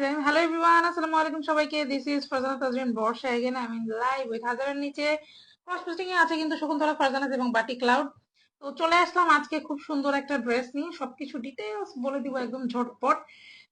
রহিম hello everyone আসসালামু আলাইকুম সবাইকে this is Farzana Tajrin Barsha again I mean live with হাজারের নিচে। এ আছে কিন্তু শকুন্তলা এবং বাটি ক্লাউড তো চলে আসলাম আজকে খুব সুন্দর একটা ড্রেস নিয়ে। সবকিছু ডিটেলস বলে দিব একদম ঝটপট।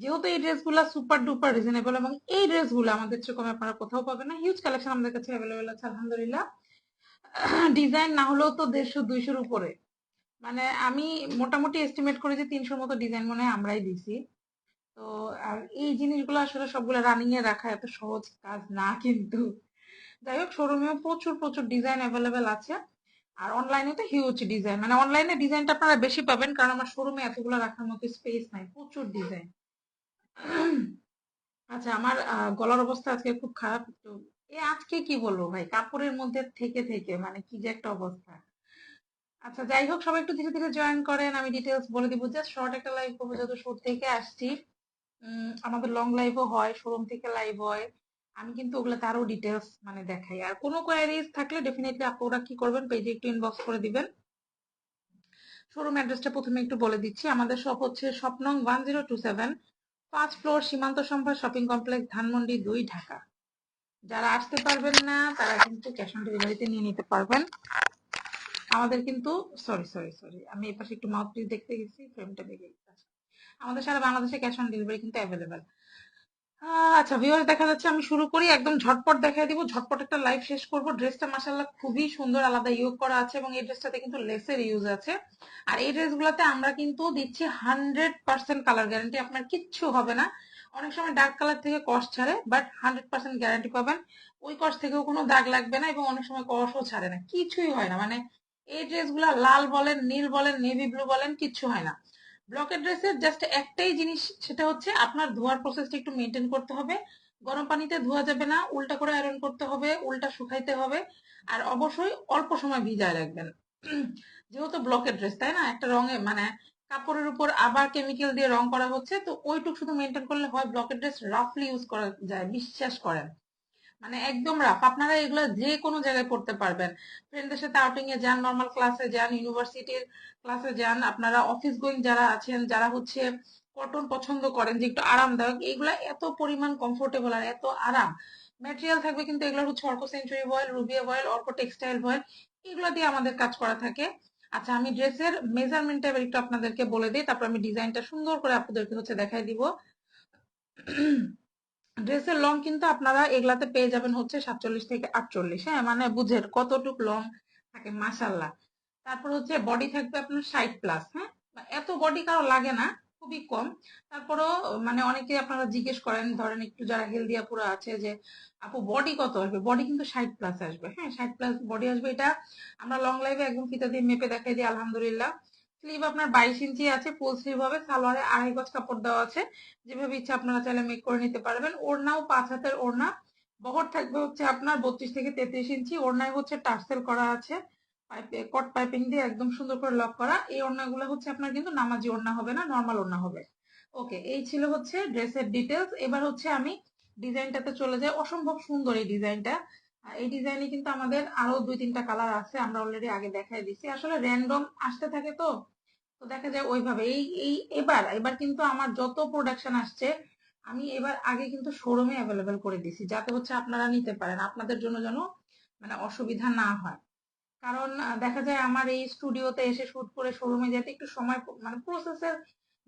যেহেতু এই ড্রেসগুলো সুপার ডুপার রিজনেবল এবং এই ড্রেসগুলো আমাদের চেয়ে কমে আপনারা কোথাও পাবেন না। হিউজ কালেকশন আমাদের কাছে অ্যাভেলেবেল আছে, আলহামদুলিল্লাহ। ডিজাইন না হলেও তো দেড়শো, দুইশোর উপরে। মানে আমি মোটামুটি এস্টিমেট করি যে তিনশোর মতো ডিজাইন মনে হয় আমরাই দিছি। তো, আর এই জিনিসগুলো আসলে সবগুলো রানিং এ রাখা এত সহজ কাজ না কিন্তু। যাই হোক শোরুমেও প্রচুর প্রচুর ডিজাইন অ্যাভেলেবেল আছে। আর অনলাইনে তো হিউজ ডিজাইন মানে অনলাইনে ডিজাইনটা আপনারা বেশি পাবেন কারণ আমার শোরুমে এতগুলো রাখার মতো স্পেস নাই। প্রচুর ডিজাইন আচ্ছা আমার গলার অবস্থা আজকে খুব খারাপ। তো এ আজকে কি বলব ভাই? কাপড়ের মধ্যে থেকে থেকে মানে কি যে একটা অবস্থা। আচ্ছা যাই হোক, সবাই একটু ধীরে ধীরে জয়েন করেন। আমি ডিটেলস বলে দিব। জাস্ট শর্ট একটা লাইভ করব যত শুরু থেকে আসছি। আমাদের লং লাইভও হয় শোরুম থেকে লাইভ হয়। আমি কিন্তু ওগুলোতে আরও ডিটেলস মানে দেখাই। আর কোনো কোয়ারিজ থাকলে ডেফিনেটলি আপনারা কি করবেন পেজে একটু ইনবক্স করে দিবেন। শোরুম অ্যাড্রেসটা প্রথমে একটু বলে দিচ্ছি। আমাদের শপ হচ্ছে স্বপ্নং ওয়ান জিরো টু সেভেন পাঁচ ফ্লোর সীমান্ত সম্ভার শপিং কমপ্লেক্স ধানমন্ডি দুই, ঢাকা। যারা আসতে পারবেন না, তারা কিন্তু ক্যাশ অন ডেলিভারিতে নিয়ে নিতে পারবেন। আমাদের কিন্তু সরি সরি সরি আমি এই পাশে একটু মাউথ পিস দেখতে গেছি ফ্রেমটা বেগে আমাদের সারা বাংলাদেশে ক্যাশ অন ডেলিভারি কিন্তু অ্যাভেলেবেল আচ্ছা ভিউয়ার দেখা যাচ্ছে, আমি শুরু করি, একদম ঝটপট দেখাই দিব, ঝটপট একটা লাইভ শেষ করব। ড্রেসটা মাসাল্লাহ খুবই সুন্দর, আলাদা ইউজ করা আছে এবং এই ড্রেসটাতে কিন্তু লেসের ইউজ আছে। আর এই ড্রেসগুলোতে আমরা কিন্তু দিচ্ছি হান্ড্রেড পার্সেন্ট কালার গ্যারান্টি আপনার কিচ্ছু হবে না। অনেক সময় ডার্ক কালার থেকে কস ছাড়ে বাট হান্ড্রেড পার্সেন্ট গ্যারান্টি পাবেন। ওই কস থেকেও কোনো দাগ লাগবে না এবং অনেক সময় কসও ছাড়ে না, কিছুই হয় না। মানে এই ড্রেসগুলো লাল বলেন, নীল বলেন, নেভি ব্লু বলেন, কিচ্ছু হয় না। ব্লকের ড্রেসের জাস্ট একটাই জিনিস, সেটা হচ্ছে আপনার ধোয়ার প্রসেসটা একটু মেনটেন করতে হবে। গরম পানিতে ধোয়া যাবে না, উল্টা করে আয়রন করতে হবে, উল্টা শুকাইতে হবে, আর অবশ্যই অল্প সময় ভিজায় রাখবেন। যেহেতু ব্লকের ড্রেস তাই না? একটা রঙে মানে কাপড়ের উপর আবার কেমিক্যাল দিয়ে রং করা হচ্ছে, তো ওইটুক শুধু মেনটেন করলে হয়, ব্লকের ড্রেস রাফলি ইউজ করা যায়, বিশ্বাস করেন। মানে একদম রাফ আপনারা এগুলো যে কোনো জায়গায় পড়তে পারবেন। ফ্রেন্ডদের সাথে আউটিং এ যান নর্মাল ক্লাসে যান ইউনিভার্সিটির ক্লাসে যান, আপনারা অফিস গোয়িং যারা আছেন, যারা হচ্ছে কটন পছন্দ করেন, যে একটু আরামদায়ক, এগুলা এত পরিমাণ কমফোর্টেবল আর এত আরাম। ম্যাটেরিয়াল থাকবে কিন্তু এগুলো হচ্ছে অর্ক সেঞ্চুরি অয়েল রুবিয়া অয়েল অর্ক টেক্সটাইল অয়েল এগুলো দিয়ে আমাদের কাজ করা থাকে। আচ্ছা আমি ড্রেসের মেজারমেন্টটা একটু আপনাদেরকে বলে দিই, তারপর আমি ডিজাইনটা সুন্দর করে আপনাদেরকে হচ্ছে দেখাই দিব। ড্রেসের লং কিন্তু আপনারা এগুলাতে পেয়ে যাবেন হচ্ছে সাতচল্লিশ থেকে আটচল্লিশ হ্যাঁ? মানে বুঝের কতটুক লং থাকে মাসাল্লাহ তারপর হচ্ছে বডি থাকবে আপনার ষাট প্লাস হ্যাঁ? এত বডি কারও লাগে না, খুবই কম। তারপরও মানে অনেকে আপনারা জিজ্ঞেস করেন, ধরেন একটু যারা হেলদিয়া পুরো আছে যে, আপু বডি কত আসবে? বডি কিন্তু ষাট প্লাস আসবে হ্যাঁ? ষাট প্লাস বডি আসবে, এটা আমরা লং লাইভে একদম ফিতা দিয়ে মেপে দেখাই দিই, আলহামদুলিল্লাহ। স্লিভ আপনার বাইশ ইঞ্চি আছে ফুল স্লিভ হবে। সালোয়ারে আড়াই গজ কাপড় দেওয়া আছে। যেভাবে ইচ্ছা আপনারা চাইলে মেক করে নিতে পারবেন। ওড়নাও পাঁচ হাতের ওড়না। বহর থাকবে হচ্ছে আপনার বত্রিশ থেকে তেত্রিশ ইঞ্চি। ওড়নায় হচ্ছে টার্সেল করা আছে। কট পাইপিং দিয়ে একদম সুন্দর করে লক করা। এই ওড়নাগুলো হচ্ছে আপনার কিন্তু নামাজি ওড়না হবে না নর্মাল ওড়না হবে। ওকে এই ছিল হচ্ছে ড্রেসের ডিটেলস এবার হচ্ছে আমি ডিজাইনটাতে চলে যাই। অসম্ভব সুন্দর এই ডিজাইনটা। এই ডিজাইনে কিন্তু আমাদের আরও দুই তিনটা কালার আছে, আমরা অলরেডি আগে দেখাই দিছি আসলে র্যান্ডম আসতে থাকে তো। তো দেখা যায় ওইভাবে। এই এই, এবার এবার কিন্তু আমার যত প্রোডাকশন আসছে, আমি এবার আগে কিন্তু শোরুমে অ্যাভেলেবেল করে দিছি যাতে হচ্ছে আপনারা নিতে পারেন, আপনাদের জন্য যেন মানে অসুবিধা না হয়। কারণ দেখা যায় আমার এই স্টুডিওতে এসে শুট করে শোরুমে যেতে একটু সময় মানে প্রসেসের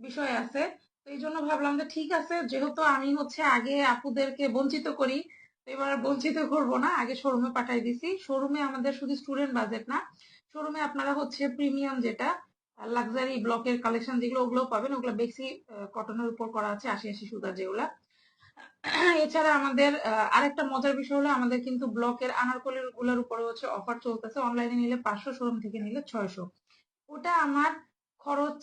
বিষয় আছে, তো এই জন্য ভাবলাম যে ঠিক আছে, যেহেতু আমি হচ্ছে আগে আপুদেরকে বঞ্চিত করি, তো এবার বঞ্চিত করব না, আগে শোরুমে পাঠাই দিছি। শোরুমে আমাদের শুধু স্টুডেন্ট বাজেট না শোরুমে আপনারা হচ্ছে প্রিমিয়াম যেটা লাক্সারি ব্লকের কালেকশন যেগুলো ওগুলো পাবেন, ওগুলো বেশি কটনের উপর করা আছে, আশি আশি সুতার যেগুলা। এছাড়া আমাদের আরেকটা মজার বিষয় হলো আমাদের কিন্তু ব্লকের আনারকলিরগুলোর উপরে হচ্ছে অফার চলতেছে। অনলাইনে নিলে পাঁচশো শোরুম থেকে নিলে ছয়শো। ওটা আমার খরচ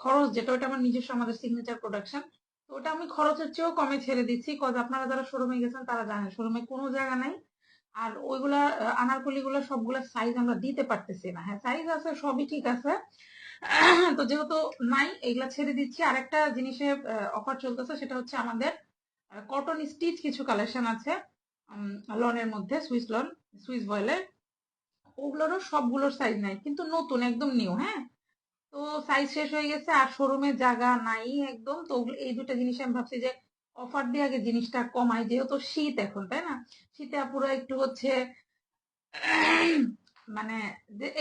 খরচ যেটা, ওটা আমার নিজস্ব, আমাদের সিগনেচার প্রোডাকশন ওটা আমি খরচের চেয়েও কমে ছেড়ে দিচ্ছি কজ আপনারা যারা শোরুমে গেছেন, তারা জানেন শোরুমে কোনো জায়গা নাই। আর ওইগুলা আনারকলি গুলো সবগুলা সাইজ আমরা দিতে পারতেছি না। হ্যাঁ সাইজ আছে, সবই ঠিক আছে। তো যেহেতু নাই এগুলা ছেড়ে দিচ্ছি। আর একটা জিনিসে অফার চলতেছে, সেটা হচ্ছে আমাদের কটন স্টিচ কিছু কালেকশন আছে লনের মধ্যে সুইস লন সুইস ভয়েলের ওগুলোরও সবগুলোর সাইজ নাই, কিন্তু নতুন, একদম নিউ হ্যাঁ? তো সাইজ শেষ হয়ে গেছে, আর শোরুমে জায়গা নাই একদম। তো এই দুটা জিনিস আমি ভাবছি যে অফার দিয়ে আগে জিনিসটা কমাই, যেহেতু শীত এখন, তাই না? শীতে পুরো একটু হচ্ছে মানে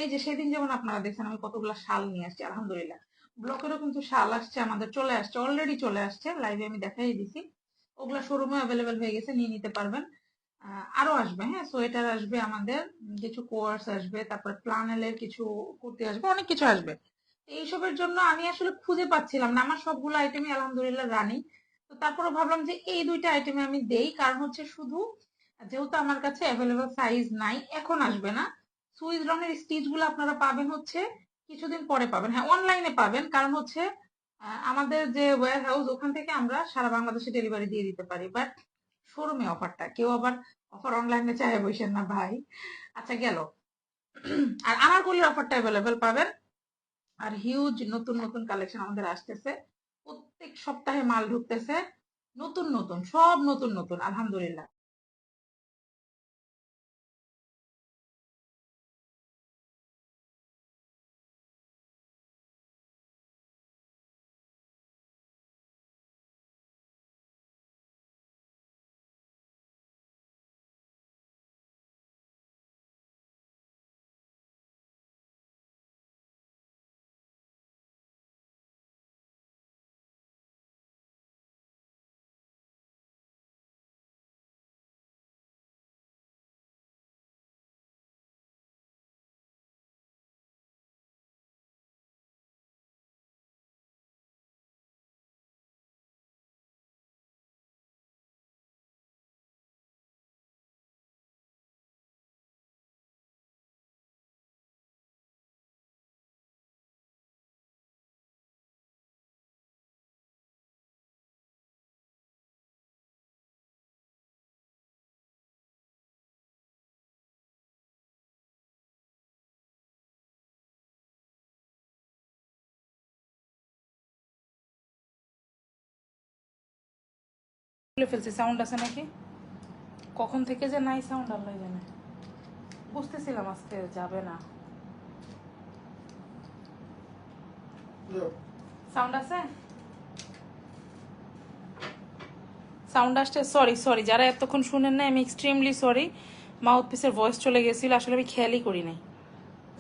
এই যে সেদিন যেমন আপনারা দেখছেন আমি কতগুলো শাল নিয়ে আসছি, আলহামদুলিল্লাহ। ব্লকেরও কিন্তু শাল আসছে, আমাদের চলে আসছে অলরেডি চলে আসছে লাইভে আমি দেখাই দিছি। ওগুলা শোরুমে অ্যাভেলেবেল হয়ে গেছে, নিয়ে নিতে পারবেন। আরও আসবে হ্যাঁ সোয়েটার আসবে আমাদের, কিছু কোয়ার্স আসবে, তারপরে প্লানেলের কিছু কুর্তি আসবে, অনেক কিছু আসবে। এইসবের জন্য আমি আসলে খুঁজে পাচ্ছিলাম না, আমার সবগুলো আইটেমই আলহামদুলিল্লাহ রানি তো তারপরে ভাবলাম যে এই দুইটা আইটেমে আমি দেই, কারণ হচ্ছে শুধু যেহেতু আমার কাছে অ্যাভেলেবেল সাইজ নাই, এখন আসবে না। সুইস রঙের স্টিচগুলো আপনারা পাবেন হচ্ছে কিছুদিন পরে পাবেন। হ্যাঁ অনলাইনে পাবেন। কারণ হচ্ছে আমাদের যে ওয়্যার হাউস ওখান থেকে আমরা সারা বাংলাদেশে ডেলিভারি দিয়ে দিতে পারি। বাট শোরুমে অফারটা কেউ আবার অফার অনলাইনে চায় বসেন না, ভাই। আচ্ছা গেল। আর আমার আনারকলির অফারটা অ্যাভেলেবেল পাবেন। আর হিউজ নতুন নতুন কালেকশন আমাদের আসতেছে। প্রত্যেক সপ্তাহে মাল ঢুকতেছে। নতুন নতুন, সব নতুন নতুন, আলহামদুলিল্লাহ। খুলে ফেলছি সাউন্ড আছে নাকি? কখন থেকে যে নাই সাউন্ড আল্লাহ জানে। বুঝতেছিলাম আজকে যাবে না। সাউন্ড আছে? সাউন্ড আসছে সরি সরি যারা এতক্ষণ শুনেন না আমি এক্সট্রিমলি সরি মাউথ পিসের ভয়েস চলে গেছিল আসলে আমি খেয়ালই করি নাই।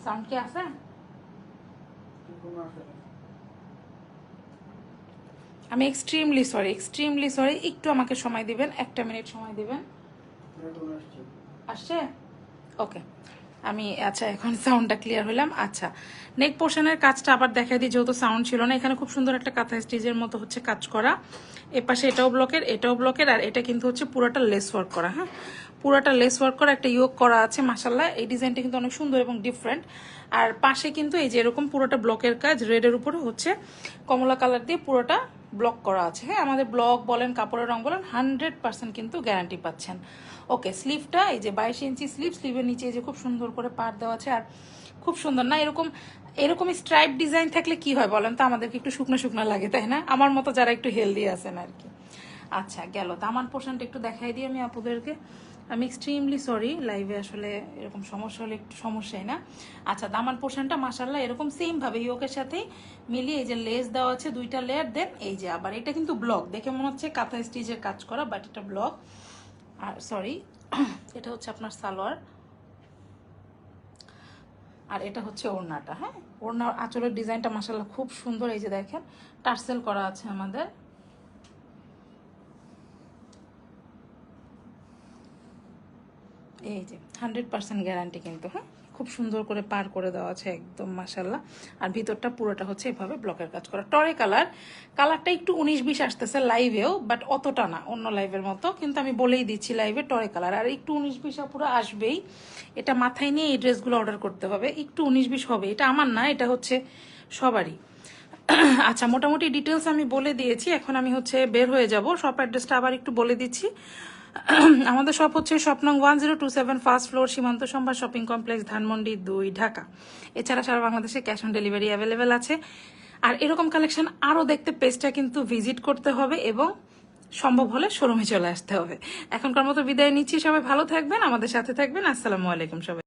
সাউন্ড কি আছে? আমি এক্সট্রিমলি সরি এক্সট্রিমলি সরি একটু আমাকে সময় দিবেন, একটা মিনিট সময় দিবেন। আসছে? ওকে আমি আচ্ছা এখন সাউন্ডটা ক্লিয়ার হলাম আচ্ছা নেক পোর্শনের কাজটা আবার দেখাই দিই, যেহেতু সাউন্ড ছিল না। এখানে খুব সুন্দর একটা কাঁথা স্টিচের মতো হচ্ছে কাজ করা। এ পাশে এটাও ব্লকের এটাও ব্লকের আর এটা কিন্তু হচ্ছে পুরোটা লেস ওয়ার্ক করা হ্যাঁ? পুরোটা লেস ওয়ার্ক করা, একটা ইয়োগ করা আছে মাসাল্লাহ এই ডিজাইনটা কিন্তু অনেক সুন্দর এবং ডিফারেন্ট আর পাশে কিন্তু এই যে এরকম পুরোটা ব্লকের কাজ রেডের উপরে হচ্ছে কমলা কালার দিয়ে পুরোটা ব্লক করা আছে। হ্যাঁ আমাদের ব্লক বলেন, কাপড়ের রং বলেন হান্ড্রেড পার্সেন্ট কিন্তু গ্যারান্টি পাচ্ছেন। ওকে স্লিভটা এই যে বাইশ ইঞ্চি স্লিভ স্লিভের নিচে এই যে খুব সুন্দর করে পার দেওয়া আছে, আর খুব সুন্দর না, এরকম এরকম স্ট্রাইপ ডিজাইন থাকলে কি হয় বলেন তো? আমাদেরকে একটু শুকনো শুকনো লাগে, তাই না? আমার মতো যারা একটু হেলদি আছেন আর কি। আচ্ছা গেল। দামান পোর্শনটা একটু দেখাই দিই আমি আপুদেরকে আমি এক্সট্রিমলি সরি লাইভে আসলে এরকম সমস্যা হলে একটু সমস্যাই না। আচ্ছা দামান পোর্শনটা মাসাল্লাহ এরকম সেম ভাবে ইয়োকের সাথে মিলিয়ে এই যে লেস দেওয়া আছে দুইটা লেয়ার দেন এই যে আবার, এটা কিন্তু ব্লক দেখে মনে হচ্ছে কাঁথা স্টিচের কাজ করা বাট এটা ব্লক আর সরি এটা হচ্ছে আপনার সালোয়ার। আর এটা হচ্ছে ওড়নাটা হ্যাঁ? ওড়নার আঁচলের ডিজাইনটা মাসাল্লাহ খুব সুন্দর, এই যে দেখেন। টার্সেল করা আছে আমাদের। এই যে হান্ড্রেড পার্সেন্ট গ্যারান্টি কিন্তু হ্যাঁ? খুব সুন্দর করে পার করে দেওয়া আছে একদম মাসাল্লাহ আর ভিতরটা পুরোটা হচ্ছে এভাবে ব্লকের কাজ করা। টরে কালার, কালারটা একটু উনিশ বিশ আসতেছে লাইভেও বাট অতটা না, অন্য লাইভের মতো। কিন্তু আমি বলেই দিচ্ছি লাইভে টরে কালার। আর একটু উনিশ বিশ পুরো আসবেই। এটা মাথায় নিয়ে এই ড্রেসগুলো অর্ডার করতে হবে। একটু উনিশ বিশ হবে। এটা আমার না, এটা হচ্ছে সবারই। আচ্ছা মোটামুটি ডিটেলস আমি বলে দিয়েছি। এখন আমি হচ্ছে বের হয়ে যাব। শপ অ্যাড্রেসটা আবার একটু বলে দিচ্ছি। আমাদের শপ হচ্ছে স্বপ্নং one zero two seven first floor Shimanto Shambhar shopping complex Dhanmondi দুই, ঢাকা। এছাড়া সারা বাংলাদেশে ক্যাশ অন ডেলিভারি অ্যাভেলেবেল আছে। আর এরকম কালেকশন আরও দেখতে পেজটা কিন্তু ভিজিট করতে হবে এবং সম্ভব হলে শোরুমে চলে আসতে হবে। এখনকার মতো বিদায় নিচ্ছি সবাই, ভালো থাকবেন, আমাদের সাথে থাকবেন। আসসালামু আলাইকুম সবাই।